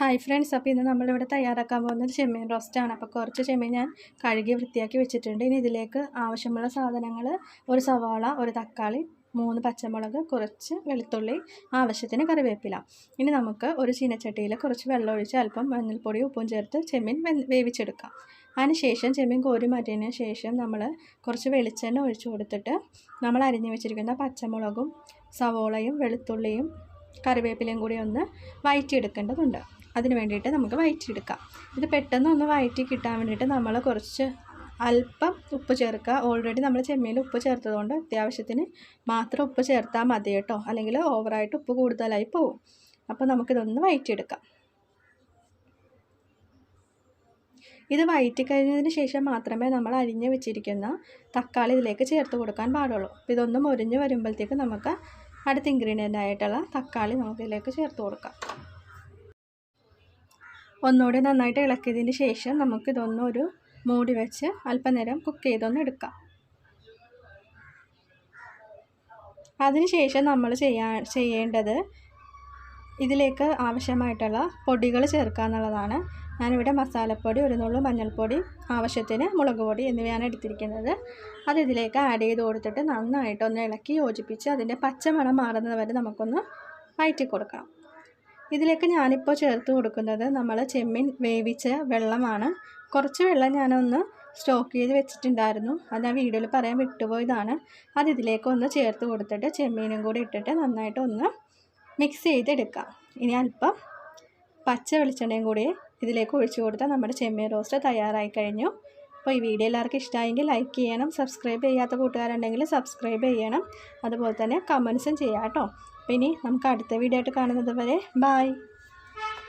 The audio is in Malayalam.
ഹായ് ഫ്രണ്ട്സ് അപ്പോൾ ഇന്ന് നമ്മളിവിടെ തയ്യാറാക്കാൻ പോകുന്നത് ചെമ്മീൻ റോസ്റ്റാണ് അപ്പോൾ കുറച്ച് ചെമ്മീൻ ഞാൻ കഴുകി വൃത്തിയാക്കി വെച്ചിട്ടുണ്ട്. ഇനി ഇതിലേക്ക് ആവശ്യമുള്ള സാധനങ്ങൾ ഒരു സവാള ഒരു തക്കാളി മൂന്ന് പച്ചമുളക് കുറച്ച് വെളുത്തുള്ളി ആവശ്യത്തിന് കറിവേപ്പില. ഇനി നമുക്ക് ഒരു ചീനച്ചട്ടിയിൽ കുറച്ച് വെള്ളം ഒഴിച്ച് അല്പം മഞ്ഞൾപ്പൊടി ഉപ്പും ചേർത്ത് ചെമ്മീൻ വേവിച്ചെടുക്കാം. അതിനുശേഷം ചെമ്മീൻ കോരി മാറ്റിയതിന് ശേഷം നമ്മൾ കുറച്ച് വെളിച്ചെണ്ണ ഒഴിച്ചു കൊടുത്തിട്ട് നമ്മൾ അരിഞ്ഞു വെച്ചിരിക്കുന്ന പച്ചമുളകും സവോളയും വെളുത്തുള്ളിയും കറിവേപ്പിലയും കൂടി ഒന്ന് വഴറ്റിയെടുക്കേണ്ടതുണ്ട് അതിന് വേണ്ടിയിട്ട് നമുക്ക് വഴറ്റിയെടുക്കാം ഇത് പെട്ടെന്ന് ഒന്ന് വഴറ്റി കിട്ടാൻ വേണ്ടിയിട്ട് നമ്മൾ കുറച്ച് അല്പം ഉപ്പ് ചേർക്കുക. ഓൾറെഡി നമ്മൾ ചെമ്മീൻ ഉപ്പ് ചേർത്തതുകൊണ്ട് അത്യാവശ്യത്തിന് മാത്രം ഉപ്പ് ചേർത്താൽ മതി കേട്ടോ. അല്ലെങ്കിൽ ഓവറായിട്ട് ഉപ്പ് കൂടുതലായി പോവും. അപ്പോൾ നമുക്കിതൊന്ന് വഴറ്റിയെടുക്കാം ഇത് വഴറ്റി കഴിഞ്ഞതിന് ശേഷം മാത്രമേ നമ്മൾ അരിഞ്ഞ് വെച്ചിരിക്കുന്ന തക്കാളി ഇതിലേക്ക് ചേർത്ത് കൊടുക്കാൻ പാടുള്ളൂ. അപ്പോൾ ഇതൊന്ന് മുരിഞ്ഞ് വരുമ്പോഴത്തേക്ക് നമുക്ക് അടുത്ത ഇൻഗ്രീഡിയന്റ് ആയിട്ടുള്ള തക്കാളി നമുക്കിതിലേക്ക് ചേർത്ത് കൊടുക്കാം. ഒന്നുകൂടി നന്നായിട്ട് ഇളക്കിയതിന് ശേഷം നമുക്കിതൊന്നൊരു മൂടി വെച്ച് അല്പനേരം കുക്ക് ചെയ്തൊന്ന് എടുക്കാം. അതിനുശേഷം നമ്മൾ ചെയ്യാ ചെയ്യേണ്ടത് ഇതിലേക്ക് ആവശ്യമായിട്ടുള്ള പൊടികൾ ചേർക്കുക എന്നുള്ളതാണ്. ഞാനിവിടെ മസാലപ്പൊടി ഒരു നുള്ളു മഞ്ഞൾപ്പൊടി ആവശ്യത്തിന് മുളക് പൊടി എന്നിവയാണ് എടുത്തിരിക്കുന്നത്. അത് ഇതിലേക്ക് ആഡ് ചെയ്ത് കൊടുത്തിട്ട് നന്നായിട്ടൊന്ന് ഇളക്കി യോജിപ്പിച്ച് അതിന്റെ പച്ചമണം മാറുന്നത് വരെ നമുക്കൊന്ന് വയറ്റി കൊടുക്കണം ഇതിലേക്ക് ഞാനിപ്പോൾ ചേർത്ത് കൊടുക്കുന്നത് നമ്മൾ ചെമ്മീൻ വേവിച്ച വെള്ളമാണ്. കുറച്ച് വെള്ളം ഞാനൊന്ന് സ്റ്റോക്ക് ചെയ്ത് വെച്ചിട്ടുണ്ടായിരുന്നു. അത് ഞാൻ വീഡിയോയിൽ പറയാൻ വിട്ടുപോയതാണ്. അത് ഇതിലേക്ക് ഒന്ന് ചേർത്ത് കൊടുത്തിട്ട് ചെമ്മീനും കൂടി ഇട്ടിട്ട് നന്നായിട്ട് ഒന്ന് മിക്സ് ചെയ്തെടുക്കാം. ഇനി അല്പം പച്ച വെളിച്ചെണ്ണയും കൂടി ഇതിലേക്ക് ഒഴിച്ചു കൊടുത്താൽ നമ്മുടെ ചെമ്മീൻ റോസ്റ്റ് തയ്യാറായി കഴിഞ്ഞു. അപ്പോൾ ഈ വീഡിയോ എല്ലാവർക്കും ഇഷ്ടമായെങ്കിൽ ലൈക്ക് ചെയ്യണം. സബ്സ്ക്രൈബ് ചെയ്യാത്ത കൂട്ടുകാരുണ്ടെങ്കിൽ സബ്സ്ക്രൈബ് ചെയ്യണം. അതുപോലെ തന്നെ കമൻസും ചെയ്യാം കേട്ടോ. അപ്പോൾ ഇനി നമുക്ക് അടുത്ത വീഡിയോ ആയിട്ട് കാണുന്നത് വരെ ബായ്